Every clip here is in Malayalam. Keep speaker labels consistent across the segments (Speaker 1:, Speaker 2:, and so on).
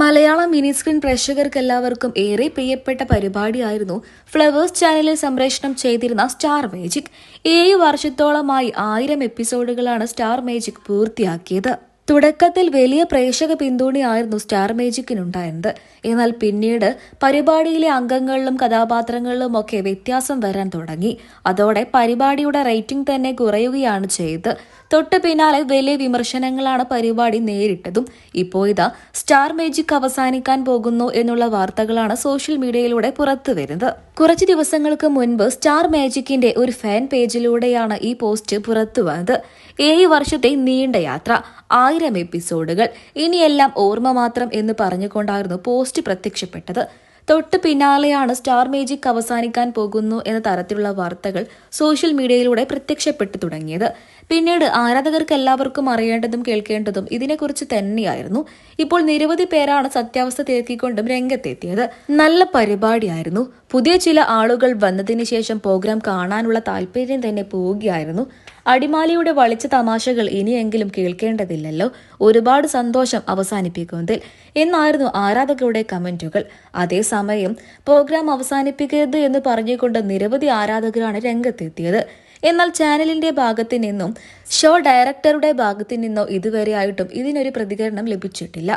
Speaker 1: മലയാളം മിനി സ്ക്രീൻ പ്രേക്ഷകർക്ക് എല്ലാവർക്കും ഏറെ പ്രിയപ്പെട്ട പരിപാടിയായിരുന്നു ഫ്ലവേഴ്സ് ചാനലിൽ സംപ്രേഷണം ചെയ്തിരുന്ന സ്റ്റാർ മേജിക്. ഏഴ് വർഷത്തോളമായി ആയിരം എപ്പിസോഡുകളാണ് സ്റ്റാർ മേജിക് പൂർത്തിയാക്കിയത്. തുടക്കത്തിൽ വലിയ പ്രേക്ഷക പിന്തുണയായിരുന്നു സ്റ്റാർ മേജിക്കിനുണ്ടായിരുന്നത്. എന്നാൽ പിന്നീട് പരിപാടിയിലെ അംഗങ്ങളിലും കഥാപാത്രങ്ങളിലും ഒക്കെ വ്യത്യാസം വരാൻ തുടങ്ങി. അതോടെ പരിപാടിയുടെ റേറ്റിംഗ് തന്നെ കുറയുകയാണ് ചെയ്തത്. തൊട്ട് പിന്നാലെ വലിയ വിമർശനങ്ങളാണ് പരിപാടി നേരിട്ടതും. ഇപ്പോൾ ഇതാ സ്റ്റാർ മേജിക് അവസാനിക്കാൻ പോകുന്നു എന്നുള്ള വാർത്തകളാണ് സോഷ്യൽ മീഡിയയിലൂടെ പുറത്തു വരുന്നത്. കുറച്ച് ദിവസങ്ങൾക്ക് മുൻപ് സ്റ്റാർ മേജിക്കിന്റെ ഒരു ഫാൻ പേജിലൂടെയാണ് ഈ പോസ്റ്റ് പുറത്തു വന്നത്. ഏഴ് വർഷത്തെ നീണ്ട യാത്ര ആയിരം എപ്പിസോഡുകൾ ഇനിയെല്ലാം ഓർമ്മ മാത്രം എന്ന് പറഞ്ഞുകൊണ്ടായിരുന്നു പോസ്റ്റ് പ്രത്യക്ഷപ്പെട്ടത്. തൊട്ട് പിന്നാലെയാണ് സ്റ്റാർ മേജിക് അവസാനിക്കാൻ പോകുന്നു എന്ന തരത്തിലുള്ള വാർത്തകൾ സോഷ്യൽ മീഡിയയിലൂടെ പ്രത്യക്ഷപ്പെട്ടു തുടങ്ങിയത്. പിന്നീട് ആരാധകർക്ക് എല്ലാവർക്കും അറിയേണ്ടതും കേൾക്കേണ്ടതും ഇതിനെക്കുറിച്ച് തന്നെയായിരുന്നു. ഇപ്പോൾ നിരവധി പേരാണ് സത്യാവസ്ഥ തിരക്കിക്കൊണ്ടും രംഗത്തെത്തിയത്. നല്ല പരിപാടിയായിരുന്നു. പുതിയ ചില ആളുകൾ വന്നതിന് ശേഷം പ്രോഗ്രാം കാണാനുള്ള താല്പര്യം തന്നെ പോവുകയായിരുന്നു. അടിമാലിയുടെ വളിച്ച തമാശകൾ ഇനിയെങ്കിലും കേൾക്കേണ്ടതില്ലല്ലോ. ഒരുപാട് സന്തോഷം അവസാനിപ്പിക്കുന്നതിൽ. എന്നായിരുന്നു ആരാധകരുടെ കമന്റുകൾ. അതേസമയം പ്രോഗ്രാം അവസാനിപ്പിക്കരുത് എന്ന് പറഞ്ഞുകൊണ്ട് നിരവധി ആരാധകരാണ് രംഗത്തെത്തിയത്. എന്നാൽ ചാനലിന്റെ ഭാഗത്തു നിന്നും ഷോ ഡയറക്ടറുടെ ഭാഗത്തു നിന്നോ ഇതുവരെയായിട്ടും ഇതിനൊരു പ്രതികരണം ലഭിച്ചിട്ടില്ല.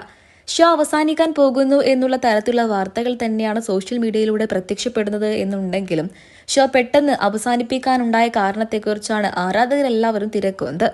Speaker 1: ഷോ അവസാനിക്കാൻ പോകുന്നു എന്നുള്ള തരത്തിലുള്ള വാർത്തകൾ തന്നെയാണ് സോഷ്യൽ മീഡിയയിലൂടെ പ്രത്യക്ഷപ്പെടുന്നത് എന്നുണ്ടെങ്കിലും ഷോ പെട്ടെന്ന് അവസാനിപ്പിക്കാനുണ്ടായ കാരണത്തെക്കുറിച്ചാണ് ആരാധകരെല്ലാവരും തിരക്കുന്നത്.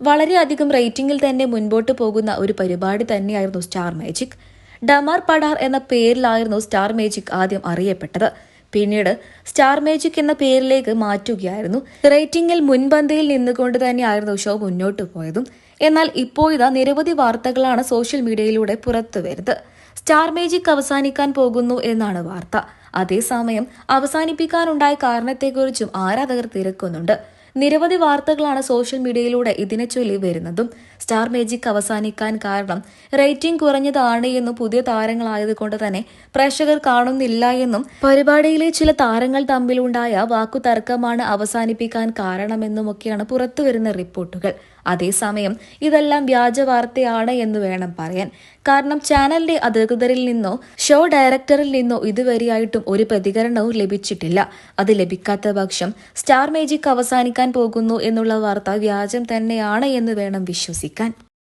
Speaker 1: വളരെയധികം റേറ്റിംഗിൽ തന്നെ മുൻപോട്ട് പോകുന്ന ഒരു പരിപാടി തന്നെയായിരുന്നു സ്റ്റാർ മാജിക്. ഡമാർ പടാർ എന്ന പേരിലായിരുന്നു സ്റ്റാർ മാജിക് ആദ്യം അറിയപ്പെട്ടത്. പിന്നീട് സ്റ്റാർ മാജിക് എന്ന പേരിലേക്ക് മാറ്റുകയായിരുന്നു. റേറ്റിംഗിൽ മുൻപന്തിയിൽ നിന്നുകൊണ്ട് തന്നെയായിരുന്നു ഷോ മുന്നോട്ട് പോയതും. എന്നാൽ ഇപ്പോൾ ഇതാ നിരവധി വാർത്തകളാണ് സോഷ്യൽ മീഡിയയിലൂടെ പുറത്തു വരുന്നത്. സ്റ്റാർ മേജിക് അവസാനിക്കാൻ പോകുന്നു എന്നാണ് വാർത്ത. അതേസമയം അവസാനിപ്പിക്കാനുണ്ടായ കാരണത്തെക്കുറിച്ചും ആരാധകർ തിരക്കുന്നുണ്ട്. നിരവധി വാർത്തകളാണ് സോഷ്യൽ മീഡിയയിലൂടെ ഇതിനെ ചൊല്ലി വരുന്നതും. സ്റ്റാർ മേജിക് അവസാനിക്കാൻ കാരണം റേറ്റിംഗ് കുറഞ്ഞതാണ് എന്നും പുതിയ താരങ്ങളായതുകൊണ്ട് തന്നെ പ്രേക്ഷകർ കാണുന്നില്ല എന്നും പരിപാടിയിലെ ചില താരങ്ങൾ തമ്മിലുണ്ടായ വാക്കുതർക്കമാണ് അവസാനിപ്പിക്കാൻ കാരണമെന്നുമൊക്കെയാണ് പുറത്തുവരുന്ന റിപ്പോർട്ടുകൾ. അതേസമയം ഇതെല്ലാം വ്യാജ വാർത്തയാണ് എന്ന് വേണം പറയാൻ. കാരണം ചാനലിന്റെ അധികൃതരിൽ നിന്നോ ഷോ ഡയറക്ടറിൽ നിന്നോ ഇതുവരെയായിട്ടും ഒരു പ്രതികരണവും ലഭിച്ചിട്ടില്ല. അത് ലഭിക്കാത്ത പക്ഷം സ്റ്റാർ മേജിക് അവസാനിക്കാൻ പോകുന്നു എന്നുള്ള വാർത്ത വ്യാജം തന്നെയാണ് എന്ന് വേണം വിശ്വസിക്കാൻ.